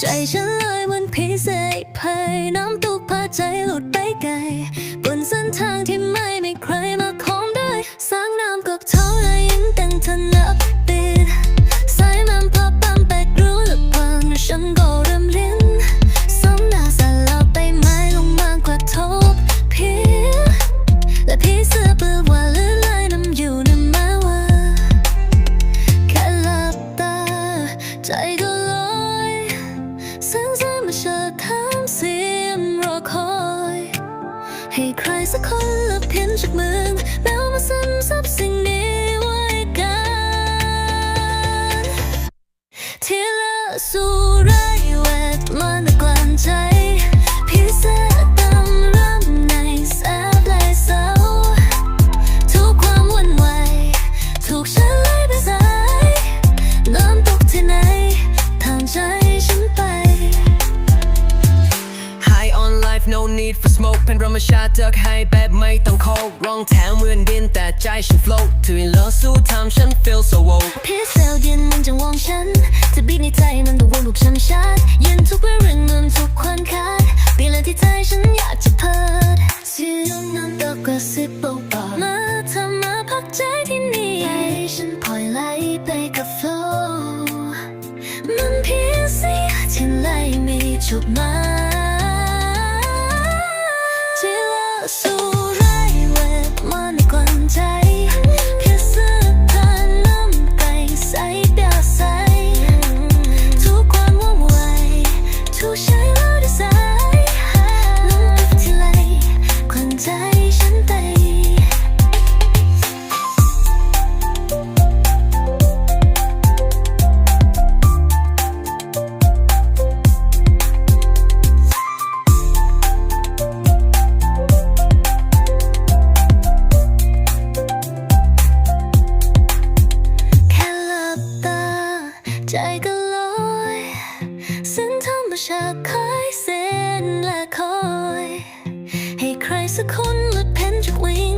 ใจฉันลอยบนพิเสกภัยน้ำตกพาใจหลุดไปไกลบนเส้นทางที่ เสงสายมาเชิดถามเสียงรอคอย ให้ใครสักคนละเพียนจากมึงแล้วมาซึมซับสิ่งนี้ไว้กัน need for smoke เป็นรมชาติเจอให้แบบไม่ต้องโคกร้องแถมเหมือนดินแต่ใจฉัน float ถึงเลิสู้ทำฉัน feel so woke พี่เซลยืนมันจะวองฉันจะบีบในใจมันต้องวนลูกช้ำชัดยืนทุกเรื่องเงินทุกควันคาดเปลี่ยนเลยที่ใจฉันอยากจะเพิดเสียงน้ำตกกระซิบเบาๆมาทำมาพักใจที่นี่ให้ฉันปล่อยไหลไปกับ flow มันเพียงเสียที่ไหลมีจุดหมา ใจก็ลอยสินทำมาฉากคอยเส้นและคอย ให้ใครสักคนหลุดเพ้นจากวิ่ง